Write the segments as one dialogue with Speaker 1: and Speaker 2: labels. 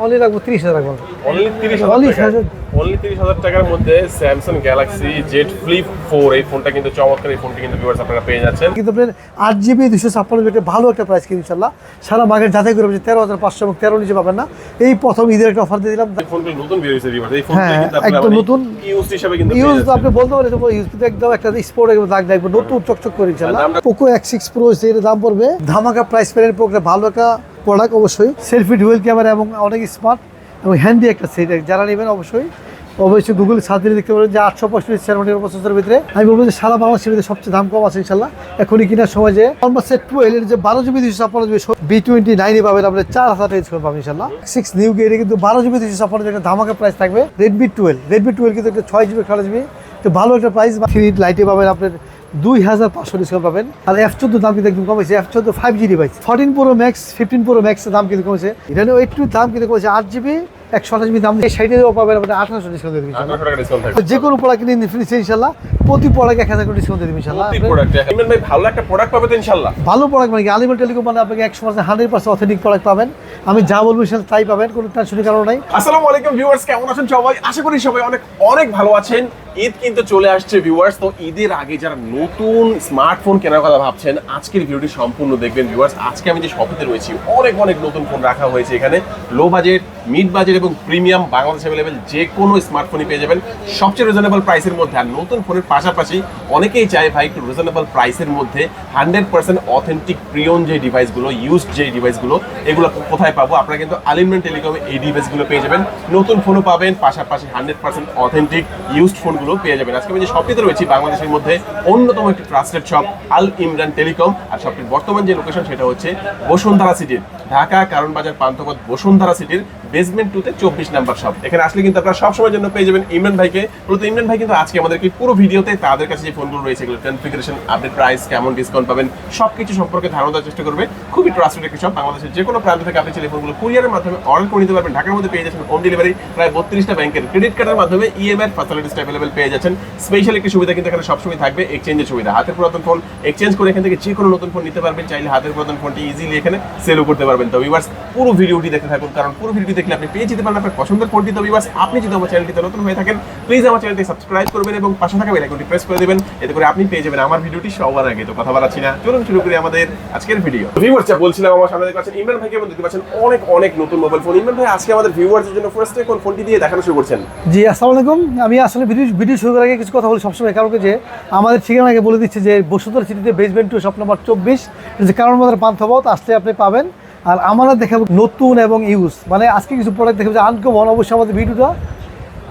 Speaker 1: Only তিরিশ হাজার রাখব
Speaker 2: অনলি তিরিশ
Speaker 1: Only
Speaker 2: হাজার
Speaker 1: হাজার।
Speaker 2: অনলি তিরিশ হাজার টাকার মধ্যে Samsung Galaxy Z Flip four এই ফোনটা কিন্তু চমৎকার এই ফোনটি কিন্তু ভিউয়ার্স আপনারা পেয়ে যাচ্ছেন
Speaker 1: কিন্তু আপনার আট জিবি দুশো ছাপ্পান্ন জিবি ভালো একটা প্রাইস কিন্তু সারা মার্কেট যাচাই করে তেরো হাজার পাঁচশো এবং তেরো নিচে পাবেন না এই প্রথম ঈদের একটা অফার দিয়ে দিলাম
Speaker 2: এই ফোনগুলো নতুন বের হয়েছে ভিউয়ার্স এই ফোনটা
Speaker 1: হ্যাঁ,
Speaker 2: কিন্তু আপনারা
Speaker 1: একদম নতুন।
Speaker 2: ইউজ হিসেবে কিন্তু
Speaker 1: ইউজ। আপনি বলতে পারেন ইউজ কিন্তু একদম একটা স্পোর্ট একদম দাগ দেখবে নতুন চকচক করে পোকো এক্স সিক্স প্রো এর দাম পড়বে ধামাকা প্রাইস পেলেন পোকো ভালো একটা প্রোডাক্ট অবশ্যই সেলফি ডুয়েল ক্যামেরা এবং অনেক স্মার্ট এবং হ্যান্ডি একটা সেট যারা নেবেন অবশ্যই। অবশ্যই গুগল সার্চ দিয়ে দেখতে পারেন যে আটশো পঁয়ষট্টি সেভেন্টি প্রসেসরের ভিতরে। আমি বলব যে সারা বাংলাদেশের ভিতরে সবচেয়ে দাম কম আছে ইনশাল্লাহ এখনই কেনার সময় যে সেট টুয়েলভ এর যে বারো জিবি দুশো ছাপ্পান্ন জিবি বি টোয়েন্টি নাইনে পাবেন আপনি চার হাজার টাকা ডিসকাউন্ট পাবেন ইনশাল্লাহ সিক্স নিউ গেটে কিন্তু বারো জিবি দুশো ছাপ্পান্ন একটা ধামাকা প্রাইস থাকবে। রেডমি টুয়েলভ রেডমি টুয়েলভ কিন্তু একটা ছয় জিবি খেলা জিবি তো ভালো একটা প্রাইস থ্রি লাইটে পাবেন আপনার দুই হাজার পাঁচশো ডিসকাউন্ট পাবেন। আর এফ চোদ্দ দাম কিন্তু একদম কমেছে। এফ চোদ্দ five G device fourteen pro max fifteen pro ম্যাক্সের দাম কিন্তু কমেছে। রেনো এইট টু দাম কিন্তু কমেছে। আট জিবি একশো আঠাশ জিবি দাম এই সাইডেও পাবেন আপনার। আঠারোশো ডিসকাউন্ট দিয়ে যে কোনো প্রোডাক্ট কিনে ফিনিশে ইনশাল্লাহ প্রতি প্রোডাক্ট এক হাজার করে ডিসকাউন্ট দিয়ে ইনশাল্লাহ
Speaker 2: ভালো একটা প্রোডাক্ট পাবে তো ইনশাআল্লাহ।
Speaker 1: ভালো প্রোডাক্ট মানে আলিমেল টেলিকম মানে আপনাকে একশো percent hundred percent authentic product পাবেন। আমি যা বলব সেটা তাই পাবেন কোনো টেনশনের কারণ নাই।
Speaker 2: আসসালামু আলাইকুম ভিউয়ার্স কেমন আছেন সবাই? আশা করি সবাই অনেক অনেক ভালো আছেন। ঈদ কিন্তু চলে আসছে ভিউয়ার্স তো ঈদের আগে যারা নতুন স্মার্টফোন কেনার কথা ভাবছেন, আজকের ভিডিওটি সম্পূর্ণ দেখবেন ভিউয়ার্স আজকে আমি যে শপিতে রয়েছি, অনেক অনেক নতুন ফোন রাখা হয়েছে এখানে। লো বাজেট মিড বাজেট এবং প্রিমিয়াম বাংলাদেশ অ্যাভেলেবেল যে কোনো স্মার্টফোনই পেয়ে যাবেন। সবচেয়ে রিজনেবল প্রাইসের মধ্যে, আর নতুন ফোনের পাশাপাশি অনেকেই চায় ভাই একটু রিজনেবল প্রাইসের মধ্যে হান্ড্রেড পার্সেন্ট অথেন্টিক প্রিয়ন যে ডিভাইসগুলো ইউজড যে ডিভাইসগুলো এগুলো কোথায় পাবো? আপনারা কিন্তু আলিমমেন্ট টেলিকমে এই ডিভাইসগুলো পেয়ে যাবেন। নতুন ফোনও পাবেন, পাশাপাশি হান্ড্রেড পার্সেন্ট অথেন্টিক ইউজড ফোনগুলো পেয়ে যাবেন। আজকে আমি যে শপটিতে রয়েছি, বাংলাদেশের মধ্যে অন্যতম একটি trusted shop Al Imran telecom. আর শপটির বর্তমান যে লোকেশন সেটা হচ্ছে বসুন্ধরা সিটির ঢাকা কারণ বাজার পান্থপথ বসুন্ধরা সিটির বেসমেন্ট টুতে চব্বিশ নাম্বার শপ এখানে আসলে কিন্তু আপনারা সবসময়ের জন্য পেয়ে যাবেন ইমরান ভাইকে। মূলত ইমরান ভাই কিন্তু আজকে আমাদেরকে পুরো ভিডিওতে তাদের কাছে যে ফোনগুলো রয়েছে, এগুলো কনফিগারেশন আপডেট প্রাইস কেমন ডিসকাউন্ট পাবেন, সবকিছু সম্পর্কে ধারণা দেওয়ার চেষ্টা করবে। খুবই ট্রাস্টেড একটি শপ বাংলাদেশের যে কোনো প্রান্ত থেকে আপনি ফোনগুলো কুরিয়ারের মাধ্যমে অর্ডার করে নিতে পারবেন। ঢাকার মধ্যে পেয়ে যাচ্ছেন হোম ডেলিভারি প্রায় বত্রিশটা ব্যাংকের ক্রেডিট কার্ডের মাধ্যমে ইএমআই ফ্যাসিলিটিস অ্যাভেলেবল পেয়ে যাচ্ছেন। স্পেশাল একটি সুবিধা কিন্তু এখানে সবসময় থাকবে এক্সচেঞ্জের সুবিধা। হাতের পুরাতন ফোন এক্সচেঞ্জ করে এখান থেকে যে কোনো নতুন ফোন নিতে পারবেন। চাইলে হাতের পুরাতন ফোনটি ইজিলি এখানে সেলও করতে পারবেন। তো ভিউয়ার্স পুরো ভিডিওটি দেখতে থাকুন, কারণ পুরো ভিডিওটি দেখলে আপনি পেয়ে যেতে পারেন। আপনার পছন্দের ফোনটি তো ভিউয়ার্স আপনি যদি আমার চ্যানেলটিতে নতুন হয়ে থাকেন প্লিজ আমার চ্যানেলটি সাবস্ক্রাইব করবেন এবং পাশে থাকা বেল আইকনটি প্রেস করে দেবেন। এতে করে আপনি পেয়ে যাবেন আমার ভিডিওটি সবার আগে। তো কথা বাড়াচ্ছি না। চলুন শুরু করি আমাদের আজকের ভিডিও ভিউয়ার্স যা বলছিলাম, আমার সামনে দেখতে পাচ্ছেন ইমরান ভাইকে এবং দেখতে পাচ্ছেন অনেক অনেক নতুন মোবাইল ফোন ইমরান ভাই, আজকে আমাদের ভিউয়ার্সের জন্য ফার্স্টে কোন ফোনটি দিয়ে দেখানো শুরু করছেন।
Speaker 1: জি, আসসালামু আলাইকুম। আমি আসলে ভিডিও ভিডিও শুরু করার আগে কিছু কথা বলি সবসময়, কারণ যে আমাদের ঠিকানা আগে বলে দিচ্ছে যে বসুন্ধরা সিটিতে বেসমেন্ট টু শপ নম্বর চব্বিশ। কারণ আমাদের পান্থপথ আসলে আপনি পাবেন। আর আমরা দেখাবো নতুন এবং ইউজ। মানে আজকে কিছু প্রোডাক্ট দেখাবো যে আনকমন অবশ্যই আমাদের ভিডিওটা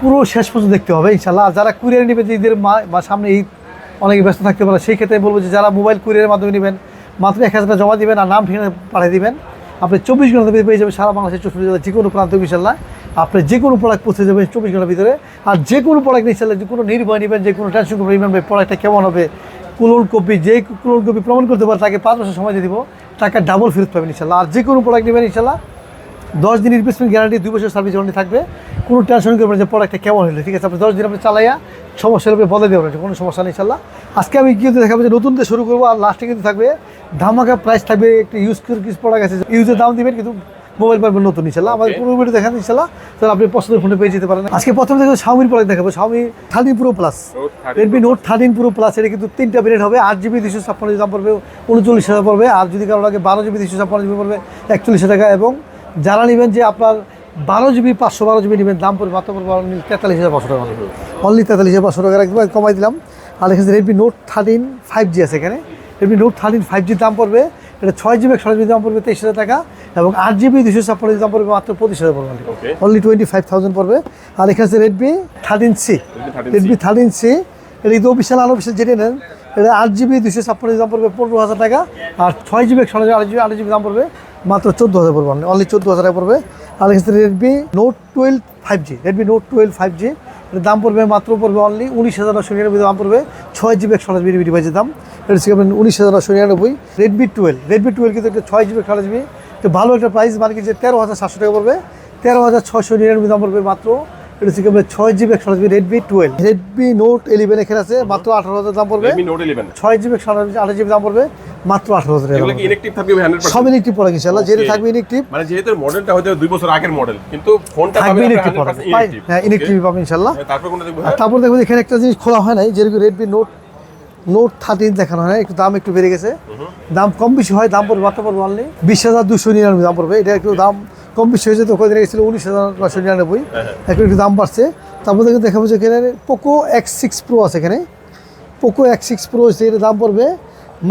Speaker 1: পুরো শেষ পর্যন্ত দেখতে হবে ইনশাল্লাহ আর যারা কুরিয়ার নেবে যে ঈদের মা সামনে ঈদ, অনেকে ব্যস্ত থাকতে পারে, সেই ক্ষেত্রে বলব যে যারা মোবাইল কুরিয়ারের মাধ্যমে নেবেন, মাত্র এক হাজার জমা দিবেন আর নাম ঠিকানা পাঠিয়ে দিবেন, আপনি চব্বিশ ঘণ্টার ভিতরে পেয়ে যাবেন সারা বাংলাদেশের চৌষট্টি জেলার যে কোনো প্রান্ত ইনশাল্লাহ আপনি যে কোনো প্রোডাক্ট পৌঁছে যাবেন চব্বিশ ঘণ্টার ভিতরে। আর যে কোনো প্রোডাক্ট ইনশাল্লাহ যে কোনো নির্ভয় নেবেন, যে কোনো টেনশন করবেন নেবেন প্রোডাক্টটা কেমন হবে কুলোল কপি যে কুলোল কপি প্রমাণ করতে পারে, তাকে পাঁচ বছর সময় দিয়ে দিব। টাকা ডাবল ফেরত পাবেন ইনশাল্লাহ আর যে কোনো প্রোডাক্ট নেবেন ইনশাল্লাহ দশ দিন রিপ্লেসমেন্ট গ্যারান্টি দুই বছর সার্ভিস ওয়ারেন্টি থাকবে। কোনো টেনশন করবেন যে প্রোডাক্টটা কেমন হলো, ঠিক আছে? আপনি দশ দিন আপনি চালাইয়া সমস্যা হলে বলে দেবেন কোনো সমস্যা নেই ইনশাল্লাহ আজকে আমি কিন্তু দেখাবো যে নতুন দিয়ে শুরু করব আর লাস্টে কিন্তু থাকবে। ধামাকা প্রাইস থাকবে, একটা ইউজ কিছু প্রোডাক্ট আছে। ইউজের দাম দিবেন কিন্তু মোবাইল পাবেন নতুন ইনশাল্লাহ। আমাদের পুরো ভিডিও দেখান ইনশাল্লাহ। তাহলে আপনি পছন্দের ফোনে পেয়ে যেতে পারেন। আজকে প্রথমে দেখব। শাওমির প্রোডাক্ট দেখাবো Xiaomi thirteen pro plus Redmi note thirteen pro plus এটা কিন্তু তিনটা ভেরিয়েন্ট হবে। আট জিবি দুশো ছাপ্পান্ন দাম পড়বে উনচল্লিশ হাজার পড়বে। আর যদি কারও লাগে বারো জিবি দুশো ছাপ্পান্ন জিবি পড়বে একচল্লিশ টাকা। এবং যারা নেবেন যে আপনার বারো জিবি পাঁচশো বারো জিবি নেবেন দাম পড়বে মাত্র পড়বে তেতাল্লিশ হাজার পাঁচশো টাকা। অনলি তেতাল্লিশ হাজার পাঁচশো টাকা। একদম কমাই দিলাম। আর এখানে Redmi note thirteen five G আছে এখানে। রেডমি নোট থার্টিন ফাইভ জির দাম পড়বে এটা ছয় জিবি একশো জিবি দাম পড়বে তেইশ হাজার টাকা এবং আট জিবি দুশো ছাপ্পান্ন দাম পড়বে মাত্র পঁচিশ হাজার পড়বে. অনলি টোয়েন্টি ফাইভ থাউজেন্ড পড়বে। আর এখানে আছে Redmi thirteen C
Speaker 2: 13C
Speaker 1: Redmi thirteen C এটা কিন্তু অফিসিয়াল আনঅফিসিয়াল যেটা নেন এটা আট জিবি দুশো ছাপ্পান্ন দাম পড়বে পনেরো হাজার টাকা। আর ছয় জিবি একশো আট জিবি আট জিবি দাম পড়বে মাত্র চোদ্দ হাজার পড়বে। অনলি চোদ্দ হাজার টাকা পড়বে। আর এখানে Redmi note twelve five G Redmi note twelve five G এটার দাম পড়বে মাত্র পড়বে অনলি উনিশ হাজার নশো নিরানব্বই দাম পড়বে। ছয় জিবি একশো আঠাশ জিবি ডিভাইসের দাম। এটা হচ্ছে আপনার উনিশ হাজার নশো নিরানব্বই। রেডমি টুয়েলভ রেডমি টুয়েলভ কিন্তু একটা ছয় জিবি আঠাশ জিবি। তো ভালো একটা প্রাইস মানে যে তেরো হাজার সাতশো টাকা পড়বে। তেরো হাজার ছশো নিরানব্বই দাম পড়বে মাত্র। এটা হচ্ছে আপনার ছয় জিবি একশো GB Redmi twelve Redmi note eleven এখানে আছে মাত্র আঠারো হাজার দাম পড়বে। ছয় জিবি একশো আঠাশ জিবি দাম পড়বে মাত্র আঠারো হাজার
Speaker 2: এগুলো কি ইনেকটিভ থাকবে
Speaker 1: সব ইলেকট্রিক পড়া ইনশাল্লাহ যেটা থাকবে ইলেকট্রিক
Speaker 2: মানে যেহেতু মডেলটা হয়তো দুই বছর আগের মডেল কিন্তু ফোনটা
Speaker 1: থাকবে ইলেকট্রিক পড়া। হ্যাঁ ইলেকট্রিক পাবে ইনশাল্লাহ
Speaker 2: তারপর কোনটা দেখব?
Speaker 1: তারপর দেখবেন এখানে একটা জিনিস খোলা হয় নাই যেরকম রেডমি নোট নোট থার্টিন দেখানো হয় না একটু দাম একটু বেড়ে গেছে। দাম কম বেশি হয় দাম পড়বে মাত্র পড়বে অনলি বিশ হাজার দুশো নিরানব্বই দাম পড়বে এটা একটু দাম কম বেশি হয়েছে তো ওখানে গেছিল উনিশ হাজার নশো নিরানব্বই। এখন একটু দাম বাড়ছে। তারপর দেখে দেখাবো যে এখানে পোকো এক্স সিক্স প্রো আছে এখানে। পোকো এক্স সিক্স প্রো এর দাম পড়বে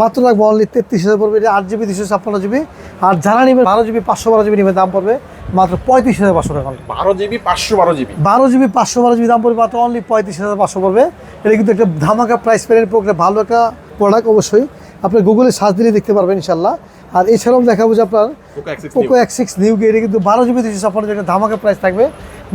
Speaker 1: মাত্র লাগবে অনলি তেত্রিশ হাজার পড়বে এটা আট জিবি দুশো ছাপ্পান্ন জিবি আর যারা নেবে বারো জিবি পাঁচশো বারো জিবি নেবে দাম পড়বে মাত্র পঁয়ত্রিশ হাজার পাঁচশো টাকা।
Speaker 2: বারো জিবি পাঁচশো বারো জিবি
Speaker 1: বারো জিবি পাঁচশো বারো জিবি দাম পড়বে মাত্র অনলি পঁয়ত্রিশ হাজার পাঁচশো পড়বে। এটা কিন্তু একটা ধামাকা প্রাইস পেলেন একটা ভালো একটা প্রোডাক্ট অবশ্যই। আপনি গুগলে সার্চ দিলে দেখতে পারবেন ইনশাল্লাহ আর এছাড়াও দেখাবো যে আপনার
Speaker 2: পোকো এক্স
Speaker 1: সিক্স নিউ গিয়ে কিন্তু বারো জিবি দুশো ছাপ্পান্ন একটা ধামাকা প্রাইস থাকবে।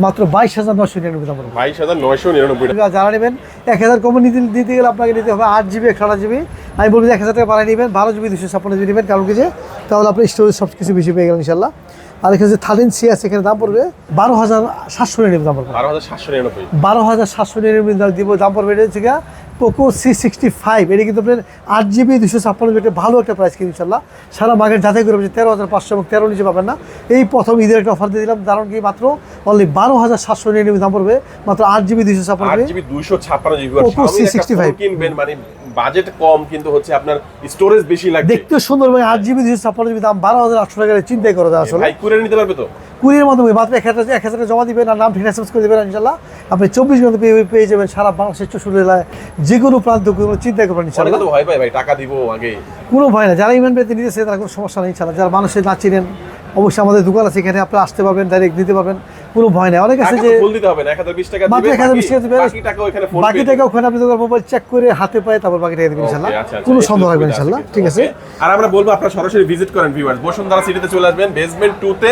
Speaker 1: মাত্র বাইশ হাজার নশো নিরানব্বই দাম
Speaker 2: বাইশ হাজার নয়শো নিরানব্বই টাকা।
Speaker 1: যারা নেবেন এক হাজার কমে নিতে দিতে গেলে আপনাকে নিতে হবে আট জিবি একশো আট জিবি। আমি বলব এক হাজার টাকা বাড়াই নেবেন বারো জিবি দুশো ছাপ্পান্ন জিবি নেবেন। কারণ কি যে তাহলে আপনি স্টোরেজ সব কিছু বেশি পেয়ে গেলেন ইনশাল্লাহ আর এখানে যে থার্টিন সি আছে এখানে দাম পড়বে বারো হাজার সাতশো নিরানব্বই দাম পড়বে।
Speaker 2: বারো হাজার সাতশো নিরানব্বই।
Speaker 1: বারো হাজার সাতশো নিরানব্বই দাম দিব দাম পড়বে এটা হচ্ছে পোকো সি সিক্সটি ফাইভ এটা কিন্তু আপনার আট জিবি দুশো ছাপ্পান্ন জিবি ভালো একটা প্রাইস কিন্তু ইনশাল্লাহ সারা মার্কেট যাচাই করে যে তেরো হাজার পাঁচশো এবং তেরো নিচে পাবেন না। এই প্রথম ঈদের একটা অফার দিয়ে দিলাম কারণ কি মাত্র? অনলি বারো হাজার সাতশো নিরানব্বই দাম পড়বে মাত্র আট জিবি দুশো ছাপ্পান্ন জিবি
Speaker 2: দুইশো ছাপ্পান্ন জিবি
Speaker 1: Poco C65
Speaker 2: কিনবেন মানে বাজেট কম কিন্তু হচ্ছে আপনার স্টোরেজ বেশি লাগবে
Speaker 1: দেখতে সুন্দর ভাই আট জিবি দুশো ছাপ্পান্ন জিবি দাম বারো হাজার আটশো টাকা চিন্তাই করা যায় আসলে।
Speaker 2: কুরিয়ার নিতে পারবে তো?
Speaker 1: কুড়ির মাধ্যমে মাত্র এক হাজার এক হাজার টাকা জমা দিবেন আর নাম ঠিক এসএমএস করে দেবেন ইনশাল্লাহ। আপনি চব্বিশ ঘণ্টা পেয়ে পেয়ে যাবেন সারা বাংলাদেশের চৌষট্টি জেলায়। যে কোনো প্রান্ত কোনো চিন্তা করবেন ইনশাল্লাহ।
Speaker 2: ভয় পায় ভাই টাকা দিব আগে।
Speaker 1: কোনো ভয় না যারা ইভেন্ট পেতে নিতেছে তারা কোনো সমস্যা নেই ইনশাল্লাহ। যারা মানুষের না চিনেন অবশ্যই আমাদের দোকান আছে এখানে আপনি আসতে পারবেন ডাইরেক্ট দিতে পারবেন কোনো ভয় নেই। অনেক আছে যে
Speaker 2: না এক হাজার বিশ টাকা
Speaker 1: মাত্র
Speaker 2: দিবেন,
Speaker 1: 1020 টাকা দিবেন।
Speaker 2: বাকি টাকা ওখানে
Speaker 1: আপনি দোকান মোবাইল চেক করে হাতে পায় তারপর বাকি টাকা দেবেন ইনশাল্লাহ।
Speaker 2: আচ্ছা,
Speaker 1: কোনো সন্দেহ হবে ইনশাল্লাহ। ঠিক আছে?
Speaker 2: আর আমরা বলব আপনারা সরাসরি ভিজিট করেন ভিউয়ার্স বসুন্ধরা সিটিতে চলে আসবেন বেসমেন্ট টু তে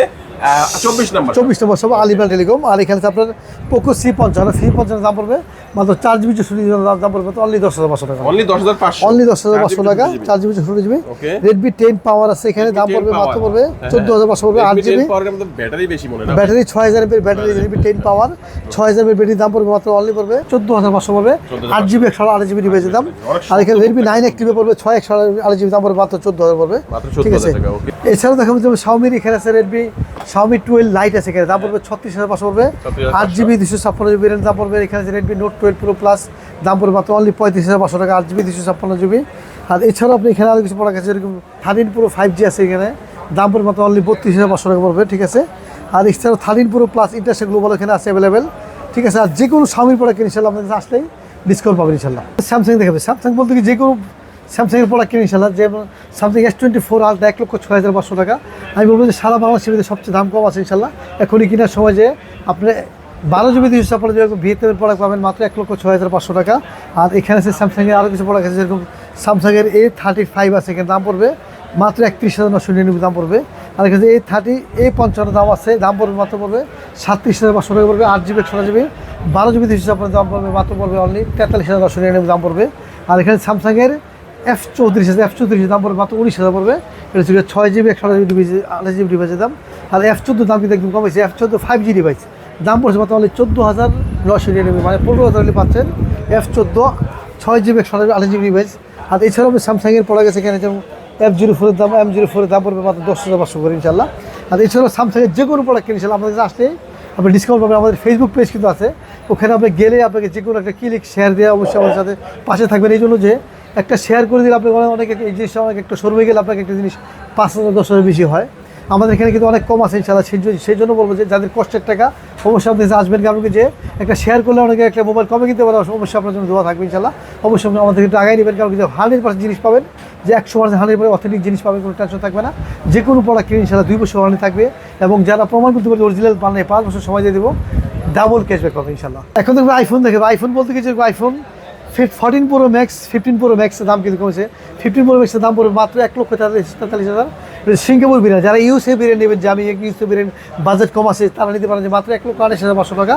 Speaker 2: চব্বিশ নম্বর।
Speaker 1: চব্বিশ নম্বর, সব আলিমান টেলিকম। আর এখানে আপনার পোকো সি পঞ্চান্ন সি পঞ্চান্ন দাম পড়বে। মাত্র চার জিবি চৌষট্টি দাম পড়বে অনলি দশ হাজার পাঁচশো টাকা।
Speaker 2: অনলি দশ হাজার পাঁচশো।
Speaker 1: অনলি দশ হাজার পাঁচশো টাকা চার জিবি চৌষট্টি জিবি. রেডমি টেন পাওয়ার আছে এখানে দাম পড়বে মাত্র পড়বে
Speaker 2: হ্যাঁ,
Speaker 1: চোদ্দ হাজার পাঁচশো পড়বে আট জিবি
Speaker 2: ব্যাটারি বেশি মনে
Speaker 1: ব্যাটারি ছয় হাজার এমপের ব্যাটারি রেডমি টেন পাওয়ার ছয় হাজার এমপের ব্যাটারি দাম পড়বে মাত্র অনলি পড়বে চোদ্দ হাজার পাঁচশো পড়বে। আট জিবি একশো আট জিবি ডিভাইসের দাম। আর এখানে রেডমি নাইন অ্যাক্টিভে পড়বে ছয় একশো আট জিবি দাম পড়বে মাত্র চোদ্দ হাজার পড়বে। ঠিক আছে।
Speaker 2: 14,000 টাকা, okay.
Speaker 1: এছাড়াও দেখা যাচ্ছে শাওমির এখানে আছে রেডমি শাওমি টুয়েলভ লাইট আছে এখানে দাম পড়বে ছত্রিশ হাজার পাঁচশো পড়বে। আট জিবি দুশো ছাপ্পান্ন জিবি দাম পড়বে এখানে Redmi note twelve pro plus দাম পড়বে মাত্র অনলি পঁয়ত্রিশ হাজার পাঁচশো টাকা আট জিবি দুশো ছাপ্পান্ন জিবি আর এছাড়াও আপনি এখানে আরও কিছু প্রোডাক্ট আছে, যেরকম থার্টিন প্রো ফাইভ জি আছে এখানে, দাম পড়বে মাত্র অনলি বত্রিশ হাজার পাঁচশো টাকা পড়বে, ঠিক আছে? আর এছাড়াও থার্টিন প্রো প্লাস ইন্টারসেট গ্লোবাল এখানে আছে অ্যাভেলেবেল ঠিক আছে? আর যে কোনো স্বামীর প্রোডাক্ট ইনশাল্লাহ আপনাদের কাছে আসলেই ডিসকাউন্ট পাবেন ইনশাল্লাহ স্যামসাং দেখাবে। স্যামসাং বলতে কি যে কোনো স্যামসাংয়ের প্রোডাক্ট কিনে ইনশাল্লাহ যেমন Samsung S twenty four ultra এক লক্ষ ছয় হাজার পাঁচশো টাকা। আমি বলব যে সারা বাংলাদেশের সবচেয়ে দাম কম আছে ইনশাল্লাহ এখনই কেনার সময় যে আপনি বারো জিবি দুইশো ছাপ্পান্ন জিবি ভিয়েতনামের প্রোডাক্ট পাবেন মাত্র এক লক্ষ ছয় হাজার পাঁচশো টাকা। আর এখানে আছে স্যামসাংয়ের আরও কিছু প্রোডাক্ট আছে যেরকম স্যামসাংয়ের এ থার্টি ফাইভ আছে, এখানে দাম পড়বে মাত্র একত্রিশ হাজার নশো নিরানব্বই দাম পড়বে। আর এখানে এ থার্টি এ পঞ্চান্ন দাম আছে, দাম পড়বে মাত্র পড়বে সাতত্রিশ হাজার পাঁচশো টাকা পড়বে, আট জিবি একশো জিবি বারো জিবি দুইশো ছাপ্পান্ন দাম পড়বে মাত্র পড়বে অনলি তেতাল্লিশ হাজার নশো নিরানব্বই দাম পড়বে। আর এখানে স্যামসাংয়ের এফ চৌত্রিশ হাজার এফ চৌত্রিশের দাম পড়বে মাত্র উনিশ হাজার পড়বে। এটা হচ্ছে ছয় জিবি একশো জিবি ডিভাইস আড়াই জিবি ডিভাইসের দাম। আর এফ চোদ্দ দাম কিন্তু একদম কমেছে এফ চোদ্দ ফাইভ জি ডিভাইস দাম পড়ছে অনলি চোদ্দ হাজার নশো নিরানব্বই মানে পনেরো হাজার পাচ্ছেন এফ চোদ্দ ছয় জিবি একশো আড়াই জিবি ডিভাইস আর এছাড়াও স্যামসাংয়ের পড়া গেছে এখানে, যেমন এফ জিরো ফোরের দাম এম জিরো ফোরের দাম পড়বে মাত্র দশ হাজার পাঁচশো করে ইনশাল্লাহ আর এছাড়াও স্যামসাংয়ের যে কোনো প্রোডাক্ট কিনে ইনশাল্লাহ আমাদের আসলে আপনি ডিসকাউন্ট পাবেন। আমাদের ফেসবুক পেজ কিন্তু আছে। ওখানে আপনি গেলে আপনাকে যে কোনো একটা ক্লিক শেয়ার দেওয়া অবশ্যই আমাদের সাথে পাশে থাকবেন। এই জন্য যে একটা শেয়ার করে দিলে আপনি অনেক এই জিনিসটা, অনেক একটা শোরুমে গেলে আপনাকে একটা জিনিস পাঁচ হাজার, দশ হাজার বেশি হয়। আমাদের এখানে কিন্তু অনেক কম আছে ইনশাল্লাহ সেই জন্য বলব যে যাদের কষ্টের টাকা অবশ্যই আপনি আসবেন কারণ কি যে একটা শেয়ার করলে অনেকে একটা মোবাইল কমে কিনতে পারে, অবশ্যই আপনার জন্য দোয়া থাকবে ইনশাল্লাহ অবশ্যই আপনি আমাদের একটু আগাই নেবেন কারণ কি হান্ড্রেড পার্সেন্ট জিনিস পাবেন, যে একশো পার্সেন্ট হান্ড্রেড পার্সেন্ট অথেন্টিক জিনিস পাবেন, কোনো টেনশন থাকবে না। যে কোনো প্রোডাক্ট কিনে ইনশাল্লাহ দুই বছর ওয়ারেন্টি থাকবে এবং যারা প্রমাণ করতে পারবে অরিজিনাল পান পাঁচ বছর সময় দিয়ে দেবো ডাবল ক্যাশব্যাক পাবে ইনশাল্লাহ এখন দেখবে আইফোন দেখবে আইফোন বলতে কিছু iPhone fourteen pro max fifteen pro ম্যাক্সের দাম কিন্তু কমেছে। ফিফটিন প্রো ম্যাক্সের দাম পড়বে মাত্র এক লক্ষ তেতাল্লিশ হাজার। সিঙ্গাপুর বিরিয়ানি। যারা ইউসে বিরিয়ানি নেবেন, যে আমি ইউসে বিরিয়ানি বাজেট কম আছে, তারা নিতে পারেন যে মাত্র এক লক্ষ আঠাশ হাজার পাঁচশো টাকা।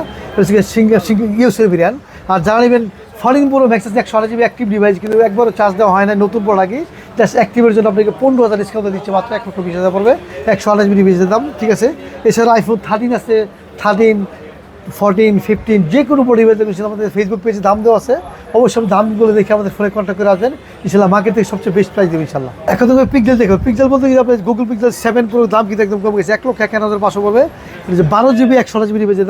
Speaker 1: ইউসে বিরিয়ানি। আর যারা নেবেন ফোরটিন প্রো ম্যাক্স একশো আঠাশ জিবি অ্যাক্টিভ ডিভাইস কিন্তু একবারও চার্জ দেওয়া হয় না, নতুন প্রোডাক্টই জাস্ট অ্যাক্টিভের জন্য আপনাকে পনেরো হাজার ডিসকাউন্ট দিচ্ছে, মাত্র এক লক্ষ বিশ হাজার পড়বে। একশো আঠাশ জিবি ডিভাইসের দাম, ঠিক আছে? এছাড়া আইফোন থার্টিন আছে থার্টিন ফোরটিন ফিফটিন যে কোনো সেটা আমাদের ফেসবুক পেজে দাম দেওয়া আছে। অবশ্যই দামগুলো দেখে আমাদের ফোনে কন্ট্যাক্ট করে আসবেন। ইনশাল্লাহ মার্কেট থেকে সবচেয়ে বেস্ট প্রাইস দেবে ইনশাল্লাহ। এখন তো পিকজেল দেখো পিকজেল বলতে গেলে আপনার গুগল পিকজেল সেভেন প্রো দাম কিন্তু একদম কমে গেছে। এক লক্ষ একান্ন হাজার পাঁচশো পড়বে। যে বারো জিবি একশো জিবি নিবে যে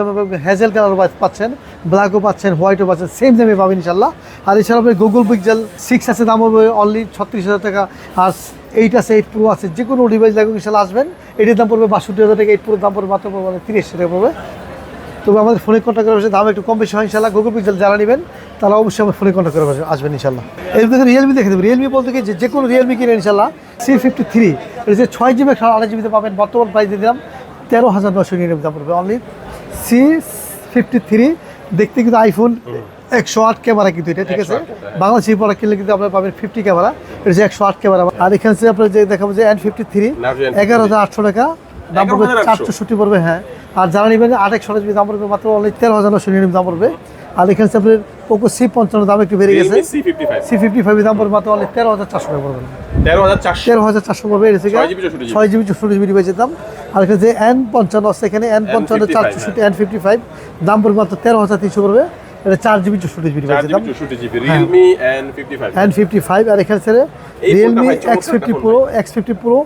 Speaker 1: হ্যাজেল কালার পাচ্ছেন ব্ল্যাকও পাচ্ছেন হোয়াইটও পাচ্ছেন সেম দামে পাবেন ইনশাল্লাহ। আর এছাড়া আপনার গুগল পিকজেল সিক্স আছে, দাম হবে অনলি ছত্রিশ হাজার টাকা। আর এইট আছে এইট প্রো আছে, যে কোনো ডিভাইস লাগুক ইনশাল্লাহ আসবেন। এটির দাম পড়বে বাষট্টি হাজার টাকা এইট প্রোর দাম পড়বে মাত্র পড়বে তিরিশ টাকা পড়বে। তবে আমাদের ফোনে কন্ট্যাক্ট করে আসবে দাম একটু কম বেশি হয় ইনশাল্লাহ গুগল পিক্সেল যারা নেবেন তারা অবশ্যই আমার ফোনে কন্ট্যাক্ট করে আসবে- আসবেন ইনশাল্লাহ এর থেকে রিয়েলমি দেখে দেবেন রিয়েলমি বলতে কি যে কোনো রিয়েলমি কিনে ইনশাল্লাহ সি ফিফটি থ্রি এটা যে ছয় জিবি একশো আড়াই জিবিতে পাবেন বর্তমান প্রাইস দিয়ে দিলাম তেরো হাজার নশো নিরানব্বই দাম পড়বে অনলি সি ফিফটি থ্রি দেখতে কিন্তু আইফোন একশো আট ক্যামেরা কিন্তু এটা ঠিক আছে?
Speaker 2: 108 ক্যামেরা।
Speaker 1: বাংলাদেশি প্রোডাক্ট কিনলে কিন্তু আপনার পাবেন ফিফটি ক্যামেরা এটা যে একশো আট ক্যামেরা। আর এখানে আপনার যে দেখাবো যে এন ফিফটি থ্রি এগারো হাজার আটশো টাকা দাম পড়বে
Speaker 2: 11,800
Speaker 1: চারশোষট্টি পড়বে হ্যাঁ। আর যারা নেবেন আট একশো দাম পড়বে মাত্র অনলি তেরো হাজার নশো নিরানব্বই দাম পড়বে। আর এখানে আপনার পোকো সি পঞ্চান্ন দাম একটু বেড়ে গেছে।
Speaker 2: C fifty five
Speaker 1: C fifty five দাম পড়বে মাত্র অনলি তেরো হাজার চারশো টাকা পড়বে।
Speaker 2: তেরো হাজার চারশো।
Speaker 1: তেরো হাজার চারশো পড়বে এটা থেকে।
Speaker 2: 6 GB 64 GB
Speaker 1: ছয় জিবি চৌষট্টি জিবি ডিভাইসের দাম। আর এখানে যে এন পঞ্চান্ন আছে এখানে এন পঞ্চান্ন
Speaker 2: N55
Speaker 1: চারশোষট্টি এন ফিফটি ফাইভ দাম পড়বে মাত্র তেরো হাজার তিনশো পড়বে। এটা চার জিবি চৌষট্টি জিবি
Speaker 2: চার
Speaker 1: ডিভাইসের দাম।
Speaker 2: চৌষট্টি এন ফিফটি ফাইভ
Speaker 1: আর এখানে ছেড়ে Realme X fifty pro X fifty pro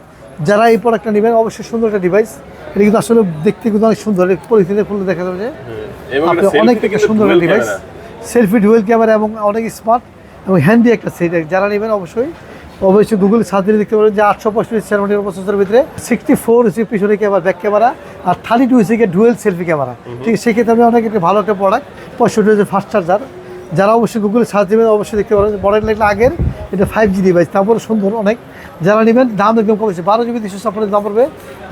Speaker 1: যারা এই প্রোডাক্টটা নেবেন অবশ্যই সুন্দর একটা ডিভাইস এটা কিন্তু আসলে দেখতে কিন্তু অনেক সুন্দর। পলিথিনে ফুলে দেখা যাবে যে আপনি অনেক একটা সুন্দর একটা ডিভাইস সেলফি ডুয়েল ক্যামেরা এবং অনেক স্মার্ট এবং হ্যান্ডি একটা সেট যারা নেবেন অবশ্যই। অবশ্যই গুগল সার্চ দিলে দেখতে পারেন যে আটশো পঁয়ষট্টি সেভেন্টি প্রসেসরের ভিতরে সিক্সটি ফোর হচ্ছে পিছনে ক্যামেরা ব্যাক ক্যামেরা আর থার্টি টু হচ্ছে ডুয়েল সেলফি ক্যামেরা ঠিক সেক্ষেত্রে আমি অনেক একটা ভালো একটা প্রোডাক্ট পঁয়ষট্টি ফাস্ট চার্জার যারা অবশ্যই গুগলে সার্চ দেবেন অবশ্যই দেখতে পারেন। মডেল লাগলে আগের এটা ফাইভ জি ডিভাইস তারপরে সুন্দর অনেক। যারা নেবেন দাম একদম কমেছে বারো জিবি দুশো ছাপ্পান্ন দাম পড়বে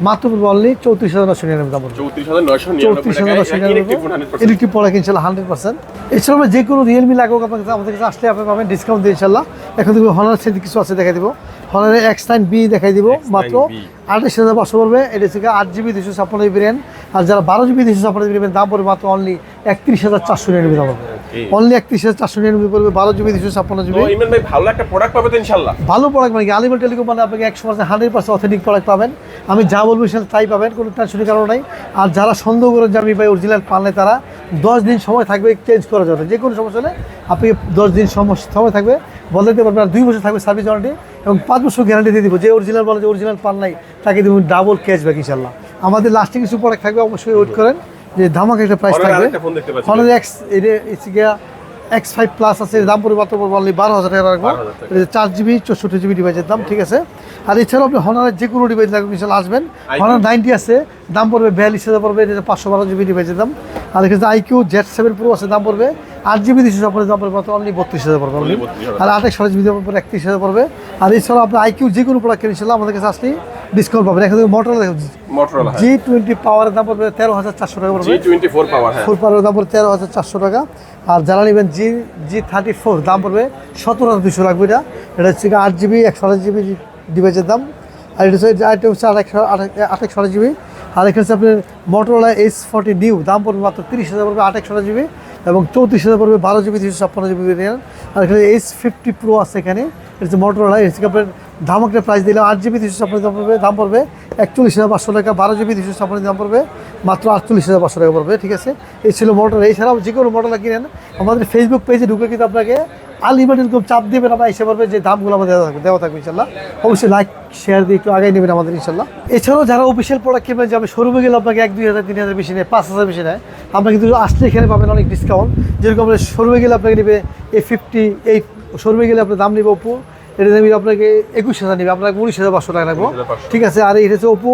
Speaker 1: মাত্র অনলি চৌত্রিশ হাজার নশো নিরানব্বই দাম পড়বে।
Speaker 2: চৌত্রিশ হাজার
Speaker 1: নশো নিরানব্বই ইলেকট্রিক প্রোডাক্ট ইনশাল্লাহ হান্ড্রেড পার্সেন্ট এছাড়া যে কোনো রিয়েলমি লাগুক আপনার কাছে আমাদের কাছে আসলে আপনি পাবেন ডিসকাউন্ট দিয়ে ইনশাল্লাহ। এখন তুমি হনার সেদিক কিছু আছে দেখা দিব। হনারের এক্স নাইন বি দেখাই দিব মাত্র আঠাশ হাজার পাঁচশো পড়বে। এটা থেকে আট জিবি দুশো ছাপ্পান্ন জিবি র্যাম আর যারা বারো জিবি দুশো ছাপ্পান্ন জিবি দাম পড়বে মাত্র অনলি একত্রিশ হাজার চারশো নিরানব্বই দাম পড়বে। অনলি একত্রিশ হাজার চারশো নিরানব্বই পড়বে বারো জিবি দুশো ছাপ্পান্ন জিবি
Speaker 2: ভাই ভালো একটা প্রোডাক্ট পাবে তো ইনশাল্লাহ
Speaker 1: ভালো প্রোডাক্ট মানে কি? আলিমের টেলিকম মানে আপনাকে একশো percent hundred percent authentic product পাবেন। আমি যা বলব সেটা তাই পাবেন কোনো টেনশনের কারণ নাই। আর যারা সন্দেহ করেন যে আমি ভাই অরিজিনাল পানলে তারা দশ দিন সময় থাকবে চেঞ্জ করার জন্য। যে কোনো সমস্যা হলে আপনি দশ দিন সমস্যা সময় থাকবে। বলে দিতে পারবেন আর দুই বছর থাকবে সার্ভিস ওয়ারেন্টি এবং পাঁচ বছর গ্যারান্টি দিয়ে দিব। যে অরিজিনাল বলে যে অরিজিনাল পান নাই তাকে দিব ডাবল ক্যাশব্যাক ইনশাল্লাহ আমাদের লাস্টে কিছু প্রোডাক্ট থাকবে অবশ্যই ওয়েট করেন যে ধামাকা একটা প্রাইস থাকবে। ফোন এক্স এটা এক্স ফাইভ প্লাস আছে দাম পড়বে মাত্র পড়বে অনলি বারো হাজার টাকা রাখব।
Speaker 2: 12,000 টাকা।
Speaker 1: এটা চার জিবি চৌষট্টি জিবি ডিভাইসের দাম ঠিক আছে? আর এছাড়াও আপনি হনারের যে কোনো ডিভাইস লাগবে ইনশাল্লাহ আসবেন। হনার নাইনটি আছে দাম পড়বে বিয়াল্লিশ হাজার পড়বে এটা পাঁচশো বারো জিবি ডিভাইসের দাম। আর এখানে আইকিউ জেড সেভেন প্রো আছে দাম পড়বে আট জিবি দুশো ছাপ্পান্ন দাম পড়বে মাত্র অনলি বত্রিশ হাজার পড়বে
Speaker 2: 32,000
Speaker 1: আর আঠাশ সাড়ে জিবি দাম পড়বে একত্রিশ হাজার পড়বে। আর এছাড়াও আপনি আইকিউ যে কোনো প্রোডাক্ট কিনে ইনশাল্লাহ আমাদের কাছে আসলেই ডিসকাউন্ট পাবেন। এখানে মোটর
Speaker 2: মোটরোলা
Speaker 1: জি টোয়েন্টি পাওয়ারের দাম পড়বে তেরো হাজার চারশো টাকা পড়বে।
Speaker 2: G twenty four power
Speaker 1: four পাওয়ারের দাম পড়বে তেরো হাজার চারশো টাকা। আর যারা নেবেন জি জি থার্টি ফোর দাম পড়বে সতেরো হাজার দুশো লাগবে এটা। এটা হচ্ছে আট জিবি একশো আঠাশ জিবি ডিভাইসের দাম। আর এটা হচ্ছে আরেকটা হচ্ছে আরেকশো আঠাশ আঠাশ জিবি আর এখানে হচ্ছে আপনার মোটরোলা এস ফর্টি নিউ দাম পড়বে মাত্র তিরিশ হাজার, পড়বে আট, একশো জিবি এবং চৌত্রিশ হাজার, পড়বে বারো জিবি দুশো ছাপ্পান্ন জিবি আর এখানে এস ফিফটি প্রো আছে এখানে। এটা হচ্ছে মোটরোলা এর থেকে আপনার ধামাকটা প্রাইস দিলাম আট জিবি দুশো ছাপ্পান্ন দাম পড়বে দাম পড়বে একচল্লিশ হাজার পাঁচশো টাকা, বারো জিবি দুশো ছাপ্পান্ন দাম পড়বে, মাত্র আটচল্লিশ হাজার পাঁচশো টাকা পড়বে, ঠিক আছে? এই ছিল মোটর এছাড়াও যে কোনো মডেল কিনেন, আমাদের ফেসবুক পেজে ঢুকে কিন্তু আপনাকে আনলিমিটেড এরকম চাপ দেবেন আমরা এসে পারবে যে দামগুলো আমাদের দেওয়া থাকবে দেওয়া থাকবে ইনশাল্লাহ। অবশ্যই লাইক শেয়ার দিয়ে একটু আগে নেবেন আমাদের ইনশাল্লাহ। এছাড়াও যারা অফিসিয়াল প্রোডাক্ট কিনবেন যাবে শোরুমে গেলে আপনাকে এক, দুই হাজার, তিন হাজার বেশি নেয়, পাঁচ হাজার বেশি নেয়, আমরা কিন্তু আসলে এখানে পাবেন অনেক ডিসকাউন্ট যেরকম আপনার শোরুমে গেলে আপনাকে নেবে এ ফিফটি এইট শোরুমে গেলে আপনার দাম নেবে ওপো এটা নেবে আপনাকে একুশ হাজার নেবে আপনাকে উনিশ হাজার পাঁচশো টাকা
Speaker 2: 19,500
Speaker 1: ঠিক আছে আর এটা হচ্ছে Oppo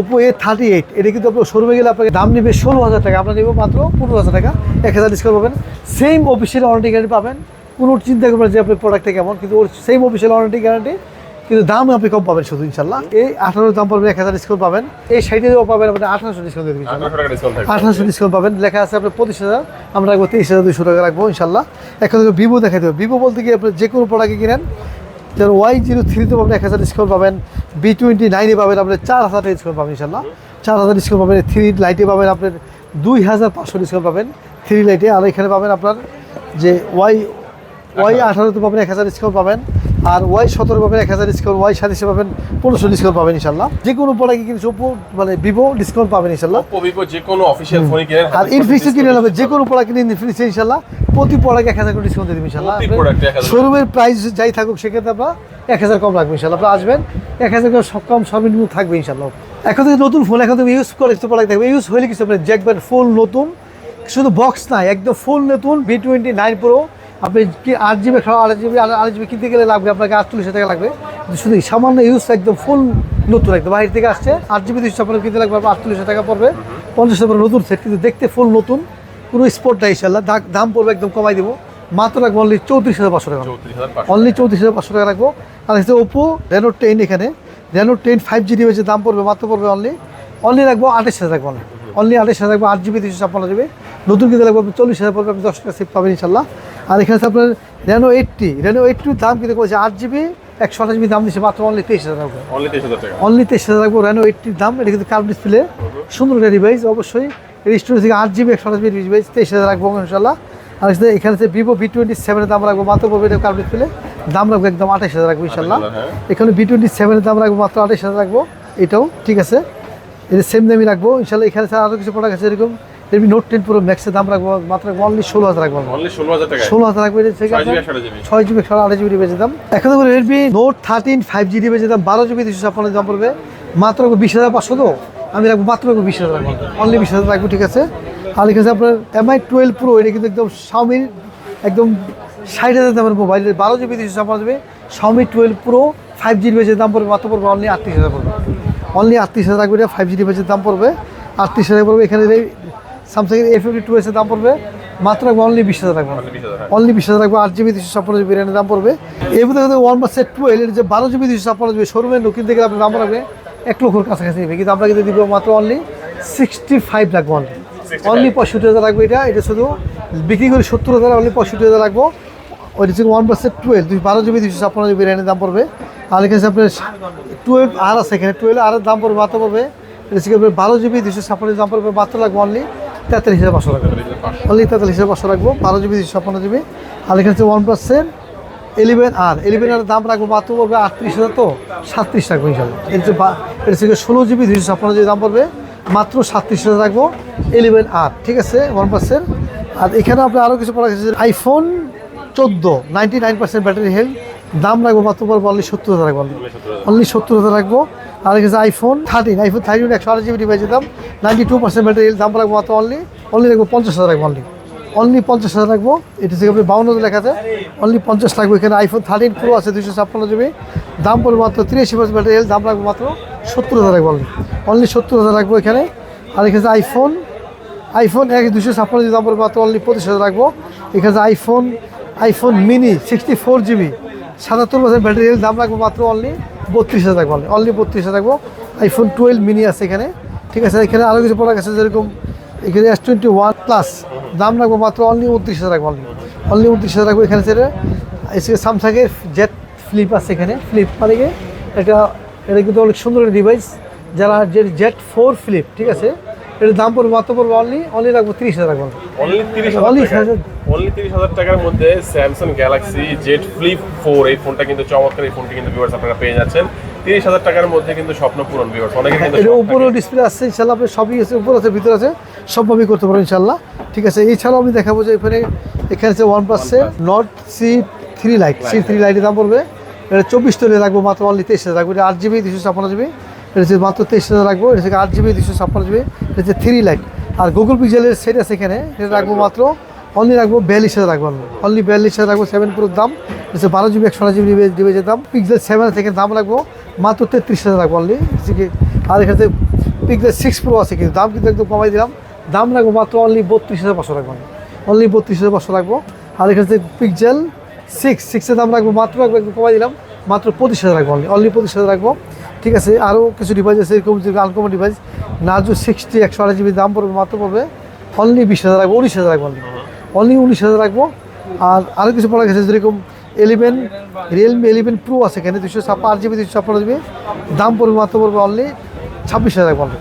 Speaker 1: Oppo A thirty eight এটা কিন্তু আপনার শোরুমে গেলে আপনাকে দাম নেবে ষোলো হাজার টাকা আমরা নেব মাত্র পনেরো হাজার টাকা। এক হাজার ডিসকাউন্ট পাবেন। সেম অফিসিয়াল ওয়ারেন্টি গ্যারান্টি পাবেন। কোনো চিন্তা করবেন যে আপনার প্রোডাক্টটা কেমন কিন্তু ওর সেম অফিসিয়াল ওয়ারেন্টি গ্যারান্টি কিন্তু দাম আপনি কম পাবেন শুধু ইনশাল্লাহ এই আঠারো দাম পাবেন এক হাজার ডিসকাউন্ট পাবেন। এই সাইডেও পাবেন আপনি আঠারোশো ডিসকাউন্ট দেবেন
Speaker 2: আঠারোশো ডিসকাউন্ট
Speaker 1: পাবেন। লেখা আছে আপনার পঁচিশ হাজার আমরা রাখব তেইশ হাজার দুশো টাকা রাখব ইনশাল্লাহ এখন ভিভো দেখাই দেবো ভিভো বলতে গিয়ে আপনি যে কোনো প্রোডাক্টে কিনেন যেমন ওয়াই জিরো থ্রিতে পাবেন এক হাজার ডিসকাউন্ট পাবেন বি টোয়েন্টি নাইনে পাবেন আপনার চার হাজার ডিসকাউন্ট পাবেন ইনশাল্লাহ চার হাজার ডিসকাউন্ট পাবেন থ্রি লাইটে পাবেন আপনার দুই হাজার পাঁচশো ডিসকাউন্ট পাবেন থ্রি লাইটে আর এখানে পাবেন আপনার যে ওয়াই ওয়াই আঠারোতে পাবেন এক হাজার ডিসকাউন্ট পাবেন আর ওয়াই সতেরো পাবেন এক হাজার ডিসকাউন্ট ওয়াই সাতাশে পাবেন পনেরোশো ডিসকাউন্ট পাবেন ইনশাল্লাহ। যে কোনো প্রোডাক্টে কিন্তু ওপো মানে ভিভো ডিসকাউন্ট পাবেন ইনশাল্লাহ।
Speaker 2: Vivo যে কোনো অফিসিয়াল ফোনই কিনেন
Speaker 1: আর ইনফিক্সে কিনে নেবে যে কোনো প্রোডাক্ট কিনে ইনফিক্সে ইনশাল্লাহ। প্রতি প্রোডাক্ট এক হাজার করে ডিসকাউন্ট দিয়ে দেবেন ইনশাল্লাহ।
Speaker 2: প্রতি product এ 1000
Speaker 1: শোরুমের প্রাইস যাই থাকুক সেক্ষেত্রে আমরা এক হাজার কম রাখব ইনশাল্লাহ। আপনারা আসবেন এক হাজার করে সব কম সর্বনিম্ন থাকবে ইনশাল্লাহ। এখন থেকে নতুন ফোন এখন থেকে ইউজ করে কিছু প্রোডাক্ট থাকবে ইউজ হলে কিছু আপনি দেখবেন ফুল নতুন শুধু বক্স নাই একদম ফুল নতুন ভি টোয়েন্টি নাইন প্রো আপনি কি আট জিবি খাওয়া আট জিবি আট জিবি কিনতে গেলে লাগবে আপনাকে আটচল্লিশ টাকা লাগবে। শুধু সামান্য ইউজ একদম ফুল নতুন একদম বাইরে থেকে আসছে আট জিবি দুশো আপনার কিনতে লাগবে আপনার আটচল্লিশ টাকা পড়বে। পঞ্চাশ টাকা নতুন সেট কিন্তু দেখতে ফুল নতুন কোনো স্পট নাই ইনশাল্লাহ দাম পড়বে একদম কমাই দেবো। মাত্র রাখব অনলি চৌত্রিশ হাজার পাঁচশো টাকা। অনলি চৌত্রিশ হাজার পাঁচশো টাকা রাখব। আর হচ্ছে ওপো রেনো টেন এখানে। রেনো টেন ফাইভ জি ডিভাইসের দাম পড়বে মাত্র পড়বে অনলি অনলি রাখব আঠাশ হাজার রাখব অনলি আঠাশ হাজার রাখব আট জিবি দুশো ছাপ্পান্ন জিবি নতুন কিনতে লাগবে চল্লিশ হাজার পড়বে আপনি দশ টাকা সেভ পাবেন ইনশাল্লাহ আর এখানে আছে আপনার রেনো এইটটি রেনো এইটটির দাম কিন্তু করেছে আট জিবি একশো আঠাশ জিবি দাম দিচ্ছে মাত্র অনলি তেইশ হাজার রাখব
Speaker 2: অনলি তেইশ হাজার টাকা।
Speaker 1: অনলি তেইশ হাজার রাখব রেনো এইটটির দাম। এটা কিন্তু কার্ভ ডিসপ্লে সুন্দর একটা ডিভাইস অবশ্যই। এর স্টোরেজ থেকে আট জিবি একশো আঠাশ জিবি ডিভাইস তেইশ হাজার রাখব ইনশাল্লাহ আর হচ্ছে এখানে আছে ভিভো ভি টোয়েন্টি সেভেনের দাম রাখব মাত্র পড়বে এটা কার্ভ ডিসপ্লে দাম রাখব একদম আঠাশ হাজার রাখব ইনশাল্লাহ
Speaker 2: হ্যাঁ।
Speaker 1: এখানে ভি টোয়েন্টি সেভেনের দাম রাখব মাত্র আঠাশ হাজার রাখব। এটাও ঠিক আছে। এটা সেম দামই রাখব ইনশাল্লাহ এখানে আরও কিছু প্রোডাক্ট আছে এরকম রেডমি নোট টেন প্রো ম্যাক্সের দাম রাখব মাত্র অনলি ষোলো হাজার রাখব
Speaker 2: অনলি ষোলো হাজার
Speaker 1: রাখব
Speaker 2: ছয় জিবি
Speaker 1: আপনার- ছয় জিবি একশো আড়াই জিবি বেঁচে দাম। এখন Redmi note thirteen five GB বেঁচে দাম বারো জিবি দুশো ছাপ্পান্ন দাম পড়বে। মাত্র বিশ হাজার পাঁচশো তো। আমি রাখব মাত্র বিশ হাজার। রাখব অনলি বিশ হাজার রাখব ঠিক আছে? আর এখানে আপনার এমআই টুয়েলভ প্রো এটা কিন্তু একদম শাওমির একদম ষাট হাজার দামের মোবাইল বারো জিবি দুশো ছাপ্পান্ন GB Xiaomi twelve pro five GB বেঁচে দাম পড়বে মাত্র পড়বে অনলি আটত্রিশ হাজার পড়বে। অনলি আটত্রিশ হাজার রাখবে এটা ফাইভ জিবি বেঁচে দাম পড়বে। আটত্রিশ হাজার পড়বে এখানে স্যামসাং এর এ ফিফটি টু এসের দাম পড়বে মাত্র রাখব অনলি বিশ হাজার রাখব। অনলি বিশ হাজার রাখব আট জিবি দুশো ছাপ্পান্ন জিবি র্যামের দাম পড়বে। এর মধ্যে কিন্তু ওয়ান প্লাস সেট টুয়েলভ এর যে বারো জিবি দুশো ছাপ্পান্ন জিবি শোরুমে নতুন থেকে আপনার দাম রাখবে এক লক্ষর কাছাকাছি নেবে কিন্তু আমরা কিন্তু দিব মাত্র অনলি সিক্সটি ফাইভ রাখব অনলি অনলি পঁয়ষট্টি হাজার রাখব এটা এটা শুধু বিক্রি করে সত্তর হাজার অনলি পঁয়ষট্টি হাজার রাখব। ওইটা হচ্ছে ওয়ান প্লাস সেট টুয়েলভ দুই বারো জিবি দুশো ছাপ্পান্ন জিবি র্যামের দাম পড়বে। আর এখানে আপনার টুয়েলভ আর আছে এখানে। টুয়েলভ আর দাম পড়বে মাত্র পড়বে। এটা হচ্ছে আপনার বারো জিবি দুশো ছাপ্পান্ন দাম পড়বে মাত্র লাগবে অনলি তেতাল্লিশ হাজার পাঁচশো রাখব অনলি তেতাল্লিশ হাজার পাঁচশো রাখব, বারো জিবি ছাপ্পান্ন জিবি আর এখানে হচ্ছে one percent eleven R eleven R দাম রাখব মাত্র পড়বে আটত্রিশ হাজার তো, সাতত্রিশ রাখব ইনশাল্লাহ। এর যে বা- থেকে ষোলো জিবি দুশো ছাপ্পান্ন জিবি দাম পড়বে, মাত্র সাতত্রিশ হাজার রাখব এলিভেন আর ঠিক আছে ওয়ান পার্সেন্ট আর এখানে আপনার আরও কিছু প্রোডাক্ট আইফোন চোদ্দ ninety nine percent battery health দাম রাখব মাত্র অনলি সত্তর হাজার রাখব অনলি সত্তর হাজার রাখব। আর এখানে আইফোন থার্টিন আইফোন থার্টিন একশো আট জিবি ডিভাইসের দাম নাইনটি টু পার্সেন্ট ব্যাটারি দাম রাখব মাত্র অনলি অনলি রাখব পঞ্চাশ হাজার রাখব অনলি অনলি পঞ্চাশ হাজার রাখব। এটা থেকে আপনি বাউন্ন হাজার লেখা আছে। অনলি পঞ্চাশ রাখব এখানে। আইফোন থার্টিন প্রো আছে দুশো ছাপ্পান্ন জিবি দাম পড়বে মাত্র তিরাশি পার্সেন্ট ব্যাটারি দাম রাখব মাত্র সত্তর হাজার রাখব অনলি অনলি সত্তর হাজার রাখব এখানে। আর এখানে আইফোন আইফোন এক দুশো ছাপ্পান্ন জিবি দাম পড়বে মাত্র অনলি পঁচিশ হাজার রাখব। এখানে iPhone iPhone mini sixty four GB সাতাত্তর পার্সেন্ট ব্যাটারি দাম রাখব মাত্র অনলি বত্রিশ হাজার রাখব অনলি বত্রিশ হাজার রাখব। আইফোন টুয়েলভ মিনি আছে এখানে, ঠিক আছে? এখানে আরও কিছু প্রোডাক্ট আছে যেরকম এখানে এস টোয়েন্টি ওয়ান প্লাস দাম রাখব মাত্র অনলি উনত্রিশ হাজার রাখব অনলি অনলি উনত্রিশ হাজার রাখব এখানে সেটা, এসে স্যামসাংয়ের জেট ফ্লিপ আছে এখানে ফ্লিপ মানে কি? এটা এটা কিন্তু অনেক সুন্দর ডিভাইস যারা জেট ফোর ফ্লিপ ঠিক আছে? এটার দাম পড়বে মাত্র পড়বে অনলি অনলি রাখব তিরিশ হাজার রাখব
Speaker 2: অনলি তিরিশ হাজার অনলি তিরিশ হাজার টাকার মধ্যে Samsung Galaxy Z Flip four এই ফোনটা কিন্তু চমৎকার এই ফোনটি কিন্তু ভিউয়ার্স আপনারা পেয়ে যাচ্ছেন। তিরিশ হাজার টাকার মধ্যে কিন্তু স্বপ্ন পূরণ ভিউয়ার্স অনেকে কিন্তু
Speaker 1: এর উপরেও ডিসপ্লে আসছে ইনশাল্লাহ আপনি সবই আছে উপর আছে ভিতর আছে সবভাবেই করতে পারবেন ইনশাল্লাহ ঠিক আছে এছাড়াও আমি দেখাবো যে এখানে এখানে আছে ওয়ান প্লাসের Nord C three lite C three লাইটের দাম পড়বে। এটা চব্বিশ তলে রাখব মাত্র অনলি তেইশ হাজার রাখব। আট জিবি দুশো ছাপ্পান্ন জিবি এটা হচ্ছে মাত্র তেইশ হাজার রাখব এটা হচ্ছে আট জিবি দুশো ছাপ্পান্ন জিবি এটা হচ্ছে থ্রি লাইট আর গুগল পিক্সেলের সেট আছে এখানে এটা রাখব মাত্র অনলি রাখব বিয়াল্লিশ হাজার রাখব অনলি বিয়াল্লিশ হাজার রাখব সেভেন প্রোর দাম হচ্ছে বারো জিবি একশো জিবি যে দাম। পিক্সেল সেভেন থেকে দাম রাখব মাত্র তেত্রিশ হাজার রাখব অনলি আর এখানে পিক্সেল সিক্স প্রো আছে কিন্তু দাম কিন্তু একদম কমাই দিলাম। দাম রাখব মাত্র অনলি বত্রিশ হাজার পাঁচশো রাখব অনলি বত্রিশ হাজার পাঁচশো রাখব। আর এখানে পিক্সেল সিক্স সিক্সের দাম রাখব মাত্র রাখব একদম কমাই দিলাম মাত্র পঁচিশ হাজার রাখব অনলি অনলি পঁচিশ হাজার রাখব। ঠিক আছে আরও কিছু ডিভাইস আছে এরকম যে আনকমন ডিভাইস নাজু সিক্সটি একশো আড়াই জিবি দাম পড়বে মাত্র পড়বে অনলি বিশ হাজার রাখব উনিশ হাজার রাখব অনলি অনলি উনিশ হাজার রাখব আর আরও কিছু পড়া গেছে যেরকম এলিভেন রিয়েলমি এলিভেন প্রো আছে এখানে দুশো ছাপ্পান্ন আট জিবি দুশো ছাপ্পান্ন জিবি দাম পড়বে মাত্র পড়বে অনলি ছাব্বিশ হাজার রাখব অনলি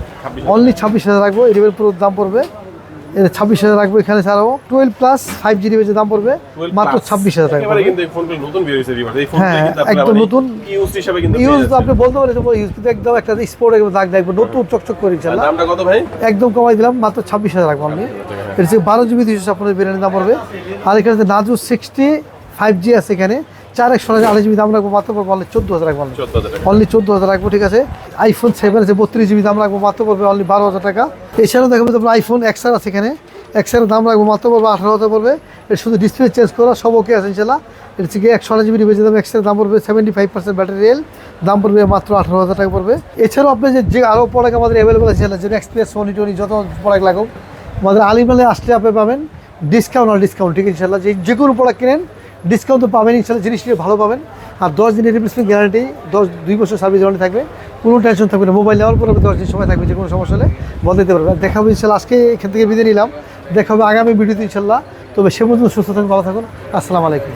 Speaker 1: অনলি ছাব্বিশ হাজার রাখব এলিভেন প্রোর দাম পড়বে। এটা ছাব্বিশ হাজার রাখব এখানে ছাড়াও টুয়েলভ প্লাস ফাইভ জি যে দাম পড়বে। মাত্র ছাব্বিশ হাজার টাকা হ্যাঁ, একদম
Speaker 2: মানে
Speaker 1: নতুন।
Speaker 2: ইউজ
Speaker 1: আপনি বলতে পারেন কিন্তু একদম একটা স্পোর্ট দাগ দেখব নতুন চকচক করে ইনশাল্লাহ একদম কমাই দিলাম মাত্র ছাব্বিশ হাজার রাখব আপনি এটা হচ্ছে বারো জিবি দুইশো আপনার বিরিয়ানি দাম পড়বে। আর এখানে নাজু সিক্সটি ফাইভ জি আছে এখানে। চার একশো আড়াই জিবি দাম রাখব মাত্র পড়বে অনলি চোদ্দ হাজার রাখব অনলি চোদ্দ হাজার রাখব ঠিক আছে? আইফোন সেভেন আছে বত্রিশ জিবি দাম রাখব মাত্র পড়বে অনলি বারো হাজার টাকা। এছাড়াও দেখাবো আপনার আইফোন এক্সার আছে এখানে। এক্সারের দাম রাখব মাত্র পড়বে আঠারো হাজার পড়বে। এটা শুধু ডিসপ্লে চেঞ্জ করা সব ওকে আছে ইনশাল্লাহ এটা গিয়ে একশো আড়াই জিবি বেজে দাম এক্সারের দাম পড়বে সেভেন্টি ফাইভ পার্সেন্ট ব্যাটারি রেল দাম পড়বে মাত্র আঠারো হাজার টাকা পড়বে। এছাড়াও আপনি যে যে আরও প্রোডাক্ট আমাদের অ্যাভেলেবল আছে যেটা এক্সপ্রেস সোনি টোনি যত প্রোডাক্ট লাগুক আমাদের আলিমালে আসলে আপনি পাবেন। ডিসকাউন্ট আর ডিসকাউন্ট ঠিক আছে ইনশাল্লাহ যে যে কোনো প্রোডাক্ট কিনেন ডিসকাউন্ট তো পাবেন ইনশাল্লাহ জিনিসটি ভালো পাবেন। আর দশ দিনের রিপ্লেসমেন্ট গ্যারান্টি দশ, দুই বছর সার্ভিস গ্যারান্টি থাকবে। কোনো টেনশন থাকবে না মোবাইল নেওয়ার পরে দশ দিন সময় থাকবে যে কোনো সমস্যা হলে বলতে দিতে পারবে দেখা হবে ইনশাল্লাহ, আজকে এখান থেকে বিদায় নিলাম। দেখা হবে আগামী ভিডিওতে ইনশাল্লাহ। তবে সে পর্যন্ত সুস্থ থাকুন, ভালো থাকুন। আসসালামু আলাইকুম।